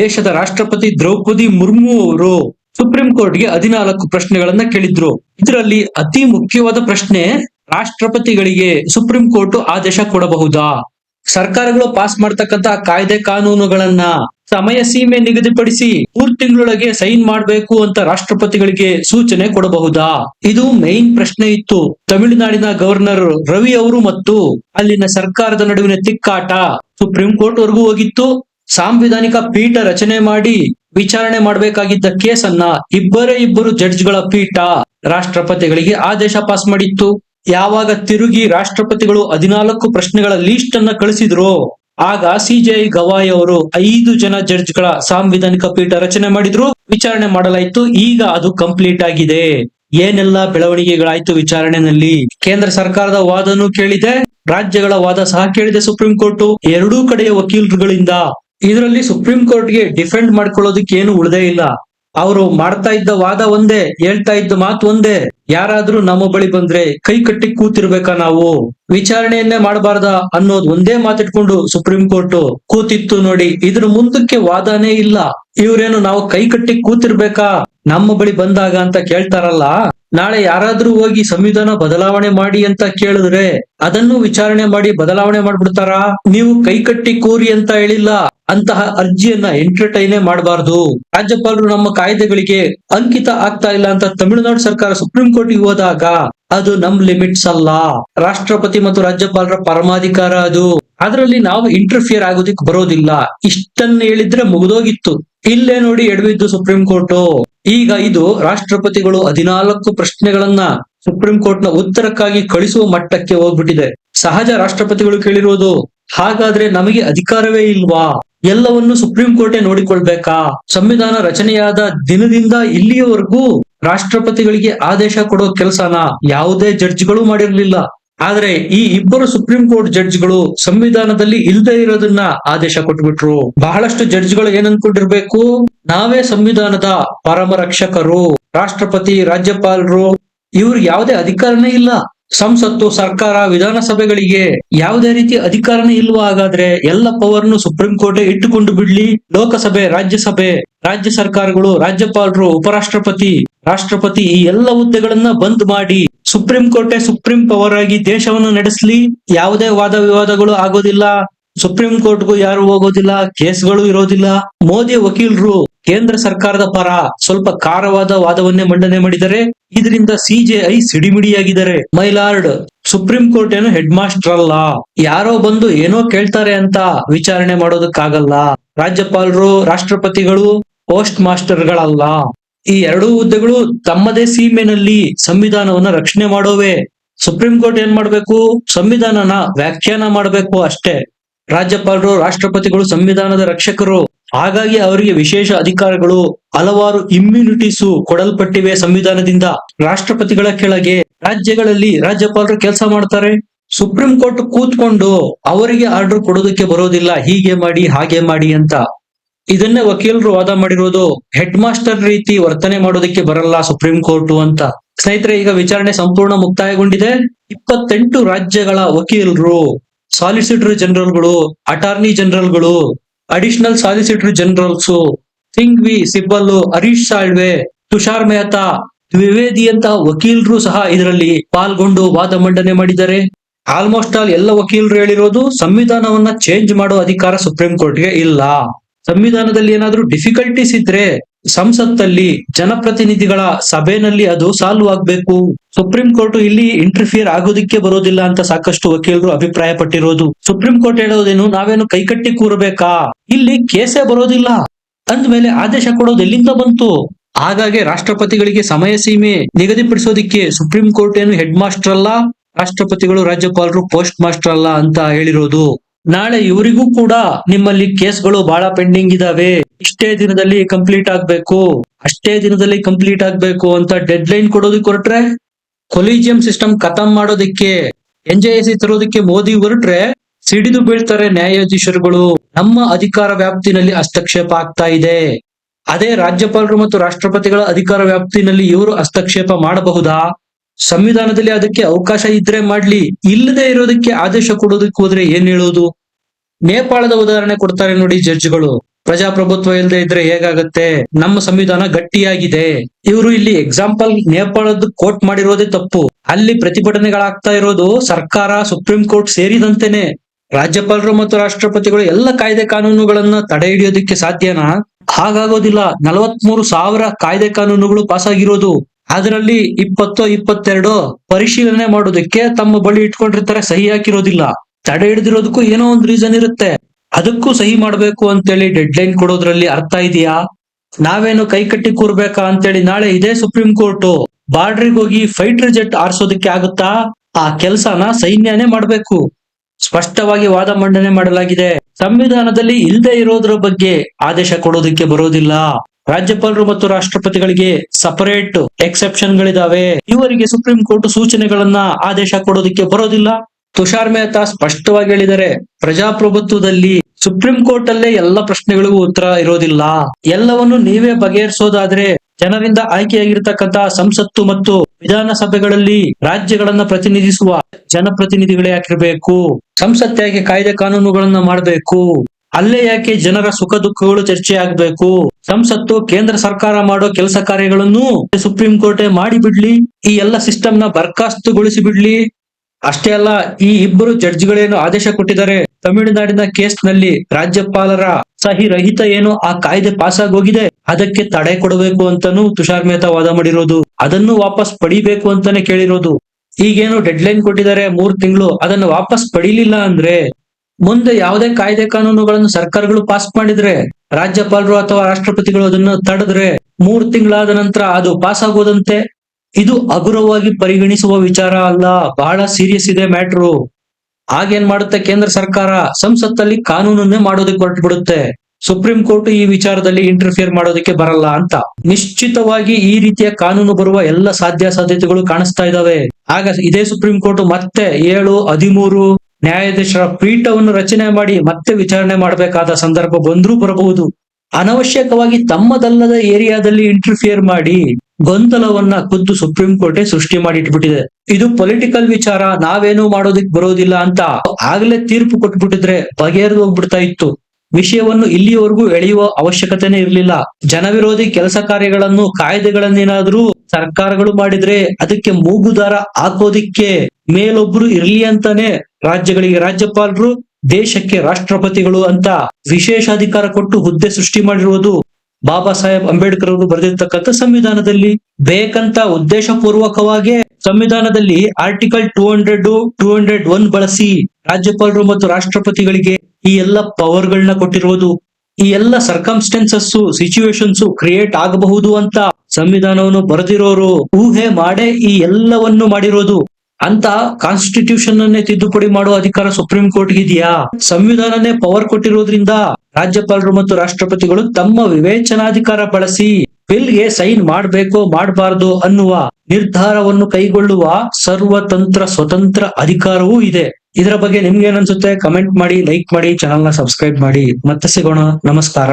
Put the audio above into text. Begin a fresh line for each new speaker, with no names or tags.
ದೇಶದ ರಾಷ್ಟ್ರಪತಿ ದ್ರೌಪದಿ ಮುರ್ಮು ಅವರು ಸುಪ್ರೀಂ ಕೋರ್ಟ್ಗೆ ಹದಿನಾಲ್ಕು ಪ್ರಶ್ನೆಗಳನ್ನ ಕೇಳಿದ್ರು. ಇದರಲ್ಲಿ ಅತಿ ಮುಖ್ಯವಾದ ಪ್ರಶ್ನೆ, ರಾಷ್ಟ್ರಪತಿಗಳಿಗೆ ಸುಪ್ರೀಂ ಕೋರ್ಟ್ ಆದೇಶ ಕೊಡಬಹುದಾ? ಸರ್ಕಾರಗಳು ಪಾಸ್ ಮಾಡ್ತಕ್ಕಂತ ಕಾಯ್ದೆ ಕಾನೂನುಗಳನ್ನ ಸಮಯ ಸೀಮೆ ನಿಗದಿಪಡಿಸಿ ಮೂರ್ ತಿಂಗಳೊಳಗೆ ಸೈನ್ ಮಾಡಬೇಕು ಅಂತ ರಾಷ್ಟ್ರಪತಿಗಳಿಗೆ ಸೂಚನೆ ಕೊಡಬಹುದಾ? ಇದು ಮೈನ್ ಪ್ರಶ್ನೆ ಇತ್ತು. ತಮಿಳುನಾಡಿನ ಗವರ್ನರ್ ರವಿ ಅವರು ಮತ್ತು ಅಲ್ಲಿನ ಸರ್ಕಾರದ ನಡುವಿನ ತಿಕ್ಕಾಟ ಸುಪ್ರೀಂ ಕೋರ್ಟ್ ವರೆಗೂ ಹೋಗಿತ್ತು. ಸಾಂವಿಧಾನಿಕ ಪೀಠ ರಚನೆ ಮಾಡಿ ವಿಚಾರಣೆ ಮಾಡಬೇಕಾಗಿದ್ದ ಕೇಸನ್ನ ಇಬ್ಬರೇ ಇಬ್ಬರು ಜಡ್ಜ್ಗಳ ಪೀಠ ರಾಷ್ಟ್ರಪತಿಗಳಿಗೆ ಆದೇಶ ಪಾಸ್ ಮಾಡಿತ್ತು. ಯಾವಾಗ ತಿರುಗಿ ರಾಷ್ಟ್ರಪತಿಗಳು ಹದಿನಾಲ್ಕು ಪ್ರಶ್ನೆಗಳ ಲೀಸ್ಟ್ ಅನ್ನ ಕಳಿಸಿದ್ರು, ಆಗ ಸಿಜೆಐ ಗವಾಯಿ ಅವರು ಐದು ಜನ ಜಡ್ಜ್ಗಳ ಸಾಂವಿಧಾನಿಕ ಪೀಠ ರಚನೆ ಮಾಡಿದ್ರು, ವಿಚಾರಣೆ ಮಾಡಲಾಯಿತು, ಈಗ ಅದು ಕಂಪ್ಲೀಟ್ ಆಗಿದೆ. ಏನೆಲ್ಲ ಬೆಳವಣಿಗೆಗಳಾಯ್ತು ವಿಚಾರಣೆಯಲ್ಲಿ ಕೇಂದ್ರ ಸರ್ಕಾರದ ವಾದನೂ ಕೇಳಿದೆ, ರಾಜ್ಯಗಳ ವಾದ ಸಹ ಕೇಳಿದೆ ಸುಪ್ರೀಂ ಕೋರ್ಟ್. ಎರಡೂ ಕಡೆಯ ವಕೀಲರುಗಳಿಂದ ಇದರಲ್ಲಿ ಸುಪ್ರೀಂ ಕೋರ್ಟ್ಗೆ ಡಿಫೆಂಡ್ ಮಾಡ್ಕೊಳ್ಳೋದಕ್ಕೆ ಏನು ಉಳದೇ ಇಲ್ಲ. ಅವರು ಮಾಡ್ತಾ ಇದ್ದ ವಾದ ಒಂದೇ, ಹೇಳ್ತಾ ಇದ್ದ ಮಾತು ಒಂದೇ. ಯಾರಾದ್ರೂ ನಮ್ಮ ಬಳಿ ಬಂದ್ರೆ ಕೈ ಕಟ್ಟಿ ಕೂತಿರ್ಬೇಕಾ ನಾವು? ವಿಚಾರಣೆಯನ್ನೇ ಮಾಡಬಾರ್ದ ಅನ್ನೋದು ಒಂದೇ ಮಾತಿಟ್ಕೊಂಡು ಸುಪ್ರೀಂ ಕೋರ್ಟ್ ಕೂತಿತ್ತು ನೋಡಿ, ಇದ್ರ ಮುಂದಕ್ಕೆ ವಾದನೇ ಇಲ್ಲ. ಇವ್ರೇನು ನಾವು ಕೈ ಕಟ್ಟಿ ಕೂತಿರ್ಬೇಕಾ? ನಮ್ಮ ಬಳಿ ಬಂದಾಗ ಅಂತ ಕೇಳ್ತಾರಲ್ಲ? ನಾಳೆ ಯಾರಾದ್ರೂ ಹೋಗಿ ಸಂವಿಧಾನ ಬದಲಾವಣೆ ಮಾಡಿ ಅಂತ ಕೇಳಿದ್ರೆ ಅದನ್ನು ವಿಚಾರಣೆ ಮಾಡಿ ಬದಲಾವಣೆ ಮಾಡ್ಬಿಡ್ತಾರಾ? ನೀವು ಕೈ ಕಟ್ಟಿ ಕೂರಿ ಅಂತ ಹೇಳಿಲ್ಲ. ಅಂತಹ ಅರ್ಜಿಯನ್ನ ಎಂಟರ್ಟೈನೇ ಮಾಡಬಾರದು. ರಾಜ್ಯಪಾಲರು ನಮ್ಮ ಕಾಯ್ದೆಗಳಿಗೆ ಅಂಕಿತ ಆಗ್ತಾ ಇಲ್ಲ ಅಂತ ತಮಿಳುನಾಡು ಸರ್ಕಾರ ಸುಪ್ರೀಂ ಕೋರ್ಟ್ಗೆ ಹೋದಾಗ ಅದು ನಮ್ ಲಿಮಿಟ್ಸ್ ಅಲ್ಲ. ರಾಷ್ಟ್ರಪತಿ ಮತ್ತು ರಾಜ್ಯಪಾಲರ ಪರಮಾಧಿಕಾರ ಅದು. ಅದರಲ್ಲಿ ನಾವು ಇಂಟರ್ಫಿಯರ್ ಆಗೋದಿಕ್ ಬರೋದಿಲ್ಲ. ಇಷ್ಟನ್ನ ಹೇಳಿದ್ರೆ ಮುಗಿದೋಗಿತ್ತು. ಇಲ್ಲೇ ನೋಡಿ ಎಡವಿದ್ದು ಸುಪ್ರೀಂ ಕೋರ್ಟ್. ಈಗ ಇದು ರಾಷ್ಟ್ರಪತಿಗಳು ಹದಿನಾಲ್ಕು ಪ್ರಶ್ನೆಗಳನ್ನ ಸುಪ್ರೀಂ ಕೋರ್ಟ್ನ ಉತ್ತರಕ್ಕಾಗಿ ಕಳಿಸುವ ಮಟ್ಟಕ್ಕೆ ಹೋಗ್ಬಿಟ್ಟಿದೆ. ಸಹಜ ರಾಷ್ಟ್ರಪತಿಗಳು ಕೇಳಿರೋದು, ಹಾಗಾದ್ರೆ ನಮಗೆ ಅಧಿಕಾರವೇ ಇಲ್ವಾ? ಎಲ್ಲವನ್ನು ಸುಪ್ರೀಂ ಕೋರ್ಟೇ ನೋಡಿಕೊಳ್ಬೇಕಾ? ಸಂವಿಧಾನ ರಚನೆಯಾದ ದಿನದಿಂದ ಇಲ್ಲಿಯವರೆಗೂ ರಾಷ್ಟ್ರಪತಿಗಳಿಗೆ ಆದೇಶ ಕೊಡೋ ಕೆಲಸನ ಯಾವುದೇ ಜಡ್ಜ್ಗಳು ಮಾಡಿರ್ಲಿಲ್ಲ. ಆದ್ರೆ ಈ ಇಬ್ಬರು ಸುಪ್ರೀಂ ಕೋರ್ಟ್ ಜಡ್ಜ್ಗಳು ಸಂವಿಧಾನದಲ್ಲಿ ಇಲ್ಲದೆ ಇರೋದನ್ನ ಆದೇಶ ಕೊಟ್ಬಿಟ್ರು. ಬಹಳಷ್ಟು ಜಡ್ಜ್ಗಳು ಏನನ್ಕೊಂಡಿರ್ಬೇಕು? ನಾವೇ ಸಂವಿಧಾನದ ಪರಮ ರಕ್ಷಕರು ರಾಷ್ಟ್ರಪತಿ, ರಾಜ್ಯಪಾಲರು. ಇವ್ರಿಗೆ ಯಾವುದೇ ಅಧಿಕಾರನೇ ಇಲ್ಲ. ಸಂಸತ್ತು, ಸರ್ಕಾರ, ವಿಧಾನಸಭೆಗಳಿಗೆ ಯಾವುದೇ ರೀತಿ ಅಧಿಕಾರನೇ ಇಲ್ವಾ? ಹಾಗಾದ್ರೆ ಎಲ್ಲ ಪವರ್ನು ಸುಪ್ರೀಂ ಕೋರ್ಟ್ ಇಟ್ಟುಕೊಂಡು ಬಿಡ್ಲಿ. ಲೋಕಸಭೆ, ರಾಜ್ಯಸಭೆ, ರಾಜ್ಯ ಸರ್ಕಾರಗಳು, ರಾಜ್ಯಪಾಲರು, ಉಪರಾಷ್ಟ್ರಪತಿ. ರಾಷ್ಟ್ರಪತಿ ಈ ಎಲ್ಲ ಹುದ್ದೆಗಳನ್ನ ಬಂದ್ ಮಾಡಿ ಸುಪ್ರೀಂ ಕೋರ್ಟೇ ಸುಪ್ರೀಂ ಪವರ್ ಆಗಿ ದೇಶವನ್ನು ನಡೆಸಲಿ. ಯಾವುದೇ ವಾದ ವಿವಾದಗಳು ಆಗೋದಿಲ್ಲ. ಸುಪ್ರೀಂ ಕೋರ್ಟ್ಗೂ ಯಾರು ಹೋಗೋದಿಲ್ಲ. ಕೇಸ್ಗಳು ಇರೋದಿಲ್ಲ. ಮೋದಿ ವಕೀಲರು ಕೇಂದ್ರ ಸರ್ಕಾರದ ಪರ ಸ್ವಲ್ಪ ಖಾರವಾದ ವಾದವನ್ನೇ ಮಂಡನೆ ಮಾಡಿದರೆ ಇದರಿಂದ ಸಿಜೆಐ ಸಿಡಿಮಿಡಿಯಾಗಿದ್ದಾರೆ. ಮೈಲಾರ್ಡ್ ಸುಪ್ರೀಂ ಕೋರ್ಟ್ ಏನು ಹೆಡ್ ಮಾಸ್ಟರ್ ಅಲ್ಲ. ಯಾರೋ ಬಂದು ಏನೋ ಕೇಳ್ತಾರೆ ಅಂತ ವಿಚಾರಣೆ ಮಾಡೋದಕ್ಕಾಗಲ್ಲ. ರಾಜ್ಯಪಾಲರು, ರಾಷ್ಟ್ರಪತಿಗಳು ಪೋಸ್ಟ್ ಮಾಸ್ಟರ್ಗಳಲ್ಲ. ಈ ಎರಡೂ ಹುದ್ದೆಗಳು ತಮ್ಮದೇ ಸೀಮೆನಲ್ಲಿ ಸಂವಿಧಾನವನ್ನ ರಕ್ಷಣೆ ಮಾಡೋವೆ. ಸುಪ್ರೀಂ ಕೋರ್ಟ್ ಏನ್ ಮಾಡ್ಬೇಕು? ಸಂವಿಧಾನನ ವ್ಯಾಖ್ಯಾನ ಮಾಡಬೇಕು ಅಷ್ಟೇ. ರಾಜ್ಯಪಾಲರು, ರಾಷ್ಟ್ರಪತಿಗಳು ಸಂವಿಧಾನದ ರಕ್ಷಕರು. ಹಾಗಾಗಿ ಅವರಿಗೆ ವಿಶೇಷ ಅಧಿಕಾರಗಳು, ಹಲವಾರು ಇಮ್ಯುನಿಟೀಸು ಕೊಡಲ್ಪಟ್ಟಿವೆ ಸಂವಿಧಾನದಿಂದ. ರಾಷ್ಟ್ರಪತಿಗಳ ಕೆಳಗೆ ರಾಜ್ಯಗಳಲ್ಲಿ ರಾಜ್ಯಪಾಲರು ಕೆಲಸ ಮಾಡ್ತಾರೆ. ಸುಪ್ರೀಂ ಕೋರ್ಟ್ ಕೂತ್ಕೊಂಡು ಅವರಿಗೆ ಆರ್ಡರ್ ಕೊಡೋದಕ್ಕೆ ಬರೋದಿಲ್ಲ. ಹೀಗೆ ಮಾಡಿ, ಹಾಗೆ ಮಾಡಿ ಅಂತ. ಇದನ್ನೇ ವಕೀಲರು ವಾದ ಮಾಡಿರೋದು ಹೆಡ್ ಮಾಸ್ಟರ್ ರೀತಿ ವರ್ತನೆ ಮಾಡೋದಕ್ಕೆ ಬರಲ್ಲ ಸುಪ್ರೀಂ ಕೋರ್ಟ್ ಅಂತ. ಸ್ನೇಹಿತರೆ, ಈಗ ವಿಚಾರಣೆ ಸಂಪೂರ್ಣ ಮುಕ್ತಾಯಗೊಂಡಿದೆ. ಇಪ್ಪತ್ತೆಂಟು ರಾಜ್ಯಗಳ ವಕೀಲರು, ಸಾಲಿಸಿಟರ್ ಜನರಲ್ಗಳು, attorney ಜನರಲ್ಗಳು, additional solicitor generals, Singhvi Sibal Harish Salve, Tushar Mehta Dwivedi ಅಂತ ವಕೀಲರು ಸಹ ಇದರಲ್ಲಿ ಪಾಲ್ಗೊಂಡು ವಾದ ಮಂಡನೆ ಮಾಡಿದ್ದಾರೆ. ಆಲ್ಮೋಸ್ಟ್ ಆಲ್ ಎಲ್ಲ ವಕೀಲರು ಹೇಳಿರೋದು ಸಂವಿಧಾನವನ್ನ ಚೇಂಜ್ ಮಾಡೋ ಅಧಿಕಾರ ಸುಪ್ರೀಂ ಕೋರ್ಟ್ಗೆ ಇಲ್ಲ. ಸಂವಿಧಾನದಲ್ಲಿ ಏನಾದ್ರೂ ಡಿಫಿಕಲ್ಟೀಸ್ ಇದ್ರೆ ಸಂಸತ್ತಲ್ಲಿ ಜನಪ್ರತಿನಿಧಿಗಳ ಸಭೆನಲ್ಲಿ ಅದು ಸಾಲ್ವ್ ಆಗ್ಬೇಕು. ಸುಪ್ರೀಂ ಕೋರ್ಟ್ ಇಲ್ಲಿ ಇಂಟರ್ಫಿಯರ್ ಆಗೋದಿಕ್ಕೆ ಬರೋದಿಲ್ಲ ಅಂತ ಸಾಕಷ್ಟು ವಕೀಲರು ಅಭಿಪ್ರಾಯ ಪಟ್ಟಿರೋದು ಸುಪ್ರೀಂ ಕೋರ್ಟ್ ಹೇಳೋದೇನು, ನಾವೇನು ಕೈಕಟ್ಟಿ ಕೂರಬೇಕಾ? ಇಲ್ಲಿ ಕೇಸೇ ಬರೋದಿಲ್ಲ. ಅಂದ್ಮೇಲೆ ಆದೇಶ ಕೊಡೋದು ಎಲ್ಲಿಂದ ಬಂತು? ಹಾಗಾಗಿ ರಾಷ್ಟ್ರಪತಿಗಳಿಗೆ ಸಮಯ ಸೀಮೆ ನಿಗದಿಪಡಿಸೋದಿಕ್ಕೆ ಸುಪ್ರೀಂ ಕೋರ್ಟ್ ಏನು ಹೆಡ್ ಮಾಸ್ಟರ್ ಅಲ್ಲ, ರಾಷ್ಟ್ರಪತಿಗಳು ರಾಜ್ಯಪಾಲರು ಪೋಸ್ಟ್ ಮಾಸ್ಟರ್ ಅಲ್ಲ ಅಂತ ಹೇಳಿರೋದು. ನಾಳೆ ಇವರಿಗೂ ಕೂಡ ನಿಮ್ಮಲ್ಲಿ ಕೇಸ್ಗಳು ಬಹಳ ಪೆಂಡಿಂಗ್ ಇದಾವೆ. ಇಷ್ಟೇ ದಿನದಲ್ಲಿ ಕಂಪ್ಲೀಟ್ ಆಗ್ಬೇಕು. ಅಷ್ಟೇ ದಿನದಲ್ಲಿ ಕಂಪ್ಲೀಟ್ ಆಗ್ಬೇಕು ಅಂತ ಡೆಡ್ ಲೈನ್ ಕೊಡೋದಕ್ಕೆ ಹೊರಟ್ರೆ ಕೊಲಿಜಿಯಂ ಸಿಸ್ಟಮ್ ಖತಮ್ ಮಾಡೋದಕ್ಕೆ ಎನ್ ಜೆ ತರೋದಕ್ಕೆ ಮೋದಿ ಹೊರಟ್ರೆ ಸಿಡಿದು ಬೀಳ್ತಾರೆ ನ್ಯಾಯಾಧೀಶರುಗಳು. ನಮ್ಮ ಅಧಿಕಾರ ವ್ಯಾಪ್ತಿನಲ್ಲಿ ಹಸ್ತಕ್ಷೇಪ ಆಗ್ತಾ ಇದೆ. ಅದೇ ರಾಜ್ಯಪಾಲರು ಮತ್ತು ರಾಷ್ಟ್ರಪತಿಗಳ ಅಧಿಕಾರ ವ್ಯಾಪ್ತಿನಲ್ಲಿ ಇವರು ಹಸ್ತಕ್ಷೇಪ ಮಾಡಬಹುದಾ? ಸಂವಿಧಾನದಲ್ಲಿ ಅದಕ್ಕೆ ಅವಕಾಶ ಇದ್ರೆ ಮಾಡ್ಲಿ, ಇಲ್ಲದೆ ಇರೋದಕ್ಕೆ ಆದೇಶ ಕೊಡೋದಕ್ಕೆ ಹೋದ್ರೆ ಏನ್ ಹೇಳೋದು? ನೇಪಾಳದ ಉದಾಹರಣೆ ಕೊಡ್ತಾರೆ ನೋಡಿ ಜಡ್ಜ್ಗಳು. ಪ್ರಜಾಪ್ರಭುತ್ವ ಇಲ್ಲದೆ ಇದ್ರೆ ಹೇಗಾಗತ್ತೆ? ನಮ್ಮ ಸಂವಿಧಾನ ಗಟ್ಟಿಯಾಗಿದೆ. ಇವರು ಇಲ್ಲಿ ಎಕ್ಸಾಂಪಲ್ ನೇಪಾಳದ ಕೋರ್ಟ್ ಮಾಡಿರೋದೇ ತಪ್ಪು. ಅಲ್ಲಿ ಪ್ರತಿಭಟನೆಗಳಾಗ್ತಾ ಇರೋದು ಸರ್ಕಾರ, ಸುಪ್ರೀಂ ಕೋರ್ಟ್ ಸೇರಿದಂತೆನೆ. ರಾಜ್ಯಪಾಲರು ಮತ್ತು ರಾಷ್ಟ್ರಪತಿಗಳು ಎಲ್ಲ ಕಾಯ್ದೆ ಕಾನೂನುಗಳನ್ನ ತಡೆ ಹಿಡಿಯೋದಕ್ಕೆ ಸಾಧ್ಯನಾ? ಹಾಗಾಗೋದಿಲ್ಲ. ನಲವತ್ಮೂರು ಸಾವಿರ ಕಾಯ್ದೆ ಕಾನೂನುಗಳು ಪಾಸ್ ಆಗಿರೋದು ಅದರಲ್ಲಿ ಇಪ್ಪತ್ತು, ಇಪ್ಪತ್ತೆರಡು ಪರಿಶೀಲನೆ ಮಾಡೋದಕ್ಕೆ ತಮ್ಮ ಬಳಿ ಇಟ್ಕೊಂಡಿರ್ತಾರೆ, ಸಹಿ ಹಾಕಿರೋದಿಲ್ಲ. ತಡೆ ಹಿಡಿದಿರೋದಕ್ಕೂ ಏನೋ ಒಂದು ರೀಸನ್ ಇರುತ್ತೆ. ಅದಕ್ಕೂ ಸಹಿ ಮಾಡ್ಬೇಕು ಅಂತೇಳಿ ಡೆಡ್ ಲೈನ್ ಕೊಡೋದ್ರಲ್ಲಿ ಅರ್ಥ ಇದೆಯಾ? ನಾವೇನು ಕೈ ಕಟ್ಟಿ ಕೂರ್ಬೇಕಾ ಅಂತೇಳಿ ನಾಳೆ ಇದೇ ಸುಪ್ರೀಂ ಕೋರ್ಟ್ ಬಾರ್ಡ್ರಿಗೆ ಹೋಗಿ ಫೈಟರ್ ಜೆಟ್ ಆರಿಸೋದಕ್ಕೆ ಆಗುತ್ತಾ? ಆ ಕೆಲಸನ ಸೈನ್ಯನೇ ಮಾಡ್ಬೇಕು. ಸ್ಪಷ್ಟವಾಗಿ ವಾದ ಮಂಡನೆ ಮಾಡಲಾಗಿದೆ. ಸಂವಿಧಾನದಲ್ಲಿ ಇಲ್ಲದೆ ಇರೋದ್ರ ಬಗ್ಗೆ ಆದೇಶ ಕೊಡೋದಕ್ಕೆ ಬರೋದಿಲ್ಲ. ರಾಜ್ಯಪಾಲರು ಮತ್ತು ರಾಷ್ಟ್ರಪತಿಗಳಿಗೆ ಸಪರೇಟ್ ಎಕ್ಸೆಪ್ಷನ್ ಗಳಿದಾವೆ ಇವರಿಗೆ ಸುಪ್ರೀಂ ಕೋರ್ಟ್ ಸೂಚನೆಗಳನ್ನ ಆದೇಶ ಕೊಡೋದಕ್ಕೆ ಬರೋದಿಲ್ಲ. ತುಷಾರ್ ಮೆಹ್ತಾ ಸ್ಪಷ್ಟವಾಗಿ ಹೇಳಿದರೆ ಪ್ರಜಾಪ್ರಭುತ್ವದಲ್ಲಿ ಸುಪ್ರೀಂ ಕೋರ್ಟ್ ಅಲ್ಲೇ ಎಲ್ಲ ಪ್ರಶ್ನೆಗಳಿಗೂ ಉತ್ತರ ಇರೋದಿಲ್ಲ. ಎಲ್ಲವನ್ನು ನೀವೇ ಬಗೆಹರಿಸೋದಾದ್ರೆ ಜನರಿಂದ ಆಯ್ಕೆಯಾಗಿರ್ತಕ್ಕಂತಹ ಸಂಸತ್ತು ಮತ್ತು ವಿಧಾನಸಭೆಗಳಲ್ಲಿ ರಾಜ್ಯಗಳನ್ನ ಪ್ರತಿನಿಧಿಸುವ ಜನಪ್ರತಿನಿಧಿಗಳೇ ಆಗಿರ್ಬೇಕು. ಸಂಸತ್ ಯಾಕೆ ಕಾಯ್ದೆ ಕಾನೂನುಗಳನ್ನ ಮಾಡಬೇಕು. ಅಲ್ಲೇ ಯಾಕೆ ಜನರ ಸುಖ ದುಃಖಗಳು ಚರ್ಚೆ ಆಗ್ಬೇಕು? ಸಂಸತ್ತು, ಕೇಂದ್ರ ಸರ್ಕಾರ ಮಾಡೋ ಕೆಲಸ ಕಾರ್ಯಗಳನ್ನು ಸುಪ್ರೀಂ ಕೋರ್ಟ್ ಮಾಡಿ ಬಿಡ್ಲಿ ಈ ಎಲ್ಲ ಸಿಸ್ಟಮ್ನ ಬರ್ಖಾಸ್ತುಗೊಳಿಸಿ ಬಿಡ್ಲಿ. ಅಷ್ಟೇ ಅಲ್ಲ, ಈ ಇಬ್ಬರು ಜಡ್ಜ್ಗಳೇನು ಆದೇಶ ಕೊಟ್ಟಿದ್ದಾರೆ? ತಮಿಳುನಾಡಿನ ಕೇಸ್ನಲ್ಲಿ ರಾಜ್ಯಪಾಲರ ಸಹಿ ರಹಿತ ಏನು ಆ ಕಾಯ್ದೆ ಪಾಸ್ ಆಗೋಗಿದೆ ಅದಕ್ಕೆ ತಡೆ ಕೊಡಬೇಕು ಅಂತಾನು ತುಷಾರ್ ಮೆಹ್ತಾ ವಾದ ಮಾಡಿರೋದು. ಅದನ್ನು ವಾಪಸ್ ಪಡಿಬೇಕು ಅಂತಾನೆ ಕೇಳಿರೋದು. ಈಗೇನು ಡೆಡ್ ಲೈನ್ ಕೊಟ್ಟಿದ್ದಾರೆ ಮೂರ್ ತಿಂಗಳು. ಅದನ್ನು ವಾಪಸ್ ಪಡಿಲಿಲ್ಲ ಅಂದ್ರೆ ಮುಂದೆ ಯಾವುದೇ ಕಾಯ್ದೆ ಕಾನೂನುಗಳನ್ನು ಸರ್ಕಾರಗಳು ಪಾಸ್ ಮಾಡಿದ್ರೆ, ರಾಜ್ಯಪಾಲರು ಅಥವಾ ರಾಷ್ಟ್ರಪತಿಗಳು ಅದನ್ನು ತಡೆದ್ರೆ ಮೂರ್ ತಿಂಗಳಾದ ನಂತರ ಅದು ಪಾಸ್ ಆಗೋದಂತೆ ಇದು ಅಗುರವಾಗಿ ಪರಿಗಣಿಸುವ ವಿಚಾರ ಅಲ್ಲ. ಬಹಳ ಸೀರಿಯಸ್ ಇದೆ ಮ್ಯಾಟ್ರು ಆಗೇನ್ ಮಾಡುತ್ತೆ ಕೇಂದ್ರ ಸರ್ಕಾರ? ಸಂಸತ್ತಲ್ಲಿ ಕಾನೂನನ್ನೇ ಮಾಡೋದಕ್ಕೆ ಹೊರಟು ಬಿಡುತ್ತೆ ಸುಪ್ರೀಂ ಕೋರ್ಟ್ ಈ ವಿಚಾರದಲ್ಲಿ ಇಂಟರ್ಫಿಯರ್ ಮಾಡೋದಕ್ಕೆ ಬರಲ್ಲ ಅಂತ. ನಿಶ್ಚಿತವಾಗಿ ಈ ರೀತಿಯ ಕಾನೂನು ಬರುವ ಎಲ್ಲ ಸಾಧ್ಯ ಸಾಧ್ಯತೆಗಳು ಕಾಣಿಸ್ತಾ ಇದಾವೆ. ಆಗ ಇದೇ ಸುಪ್ರೀಂ ಕೋರ್ಟ್ ಮತ್ತೆ ಏಳು, ಹದಿಮೂರು ನ್ಯಾಯಾಧೀಶರ ಪೀಠವನ್ನು ರಚನೆ ಮಾಡಿ ಮತ್ತೆ ವಿಚಾರಣೆ ಮಾಡಬೇಕಾದ ಸಂದರ್ಭ ಬಂದ್ರೂ ಬರಬಹುದು. ಅನವಶ್ಯಕವಾಗಿ ತಮ್ಮದಲ್ಲದ ಏರಿಯಾದಲ್ಲಿ ಇಂಟರ್ಫಿಯರ್ ಮಾಡಿ ಗೊಂದಲವನ್ನ ಖುದ್ದು ಸುಪ್ರೀಂ ಕೋರ್ಟೇ ಸೃಷ್ಟಿ ಮಾಡಿ ಇಟ್ಬಿಟ್ಟಿದೆ ಇದು ಪೊಲಿಟಿಕಲ್ ವಿಚಾರ, ನಾವೇನು ಮಾಡೋದಿಕ್ ಬರೋದಿಲ್ಲ ಅಂತ ಆಗ್ಲೇ ತೀರ್ಪು ಕೊಟ್ಬಿಟ್ಟಿದ್ರೆ ಬಗೆಹರಿದು ಹೋಗ್ಬಿಡ್ತಾ ಇತ್ತು. ವಿಷಯವನ್ನು ಇಲ್ಲಿಯವರೆಗೂ ಎಳೆಯುವ ಅವಶ್ಯಕತೆನೇ ಇರಲಿಲ್ಲ. ಜನವಿರೋಧಿ ಕೆಲಸ ಕಾರ್ಯಗಳನ್ನು, ಕಾಯ್ದೆಗಳನ್ನೇನಾದ್ರೂ ಸರ್ಕಾರಗಳು ಮಾಡಿದ್ರೆ ಅದಕ್ಕೆ ಮೂಗುದಾರ ಹಾಕೋದಿಕ್ಕೆ ಮೇಲೊಬ್ರು ಇರ್ಲಿ ಅಂತಾನೆ ರಾಜ್ಯಗಳಿಗೆ ರಾಜ್ಯಪಾಲರು, ದೇಶಕ್ಕೆ ರಾಷ್ಟ್ರಪತಿಗಳು ಅಂತ ವಿಶೇಷ ಅಧಿಕಾರ ಕೊಟ್ಟು ಹುದ್ದೆ ಸೃಷ್ಟಿ ಮಾಡಿರುವುದು ಬಾಬಾ ಸಾಹೇಬ್ ಅಂಬೇಡ್ಕರ್ ಅವರು ಬರೆದಿರ್ತಕ್ಕಂಥ ಸಂವಿಧಾನದಲ್ಲಿ. ಬೇಕಂತ ಉದ್ದೇಶ ಪೂರ್ವಕವಾಗಿ ಸಂವಿಧಾನದಲ್ಲಿ article two hundred two hundred one ಬಳಸಿ ರಾಜ್ಯಪಾಲರು ಮತ್ತು ರಾಷ್ಟ್ರಪತಿಗಳಿಗೆ ಈ ಎಲ್ಲ ಪವರ್ ಗಳನ್ನ ಕೊಟ್ಟಿರುವುದು. ಈ ಎಲ್ಲ ಸರ್ಕಮ್ಸ್ಟೆನ್ಸಸ್ ಸಿಚುವೇಶನ್ಸ್ ಕ್ರಿಯೇಟ್ ಆಗಬಹುದು ಅಂತ ಸಂವಿಧಾನವನ್ನು ಬರೆದಿರೋರು. ಊಹೆ ಮಾಡೇ ಈ ಎಲ್ಲವನ್ನು ಮಾಡಿರೋದು. ಅಂತ ಕಾನ್ಸ್ಟಿಟ್ಯೂಷನ್ ಅನ್ನೇ ತಿದ್ದುಪಡಿ ಮಾಡುವ ಅಧಿಕಾರ ಸುಪ್ರೀಂ ಕೋರ್ಟ್ ಇದೆಯಾ ಸಂವಿಧಾನನೇ ಪವರ್ ಕೊಟ್ಟಿರೋದ್ರಿಂದ ರಾಜ್ಯಪಾಲರು ಮತ್ತು ರಾಷ್ಟ್ರಪತಿಗಳು ತಮ್ಮ ವಿವೇಚನಾಧಿಕಾರ ಬಳಸಿ ಬಿಲ್ಗೆ ಸೈನ್ ಮಾಡಬೇಕು ಮಾಡಬಾರದು ಅನ್ನುವ ನಿರ್ಧಾರವನ್ನು ಕೈಗೊಳ್ಳುವ ಸರ್ವತಂತ್ರ ಸ್ವತಂತ್ರ ಅಧಿಕಾರವೂ ಇದೆ. ಇದರ ಬಗ್ಗೆ ನಿಮ್ಗೆ ಏನನ್ಸುತ್ತೆ ಕಮೆಂಟ್ ಮಾಡಿ ಲೈಕ್ ಮಾಡಿ ಚಾನಲ್ನ ಸಬ್ಸ್ಕ್ರೈಬ್ ಮಾಡಿ. ಮತ್ತೆ ಸಿಗೋಣ. ನಮಸ್ಕಾರ.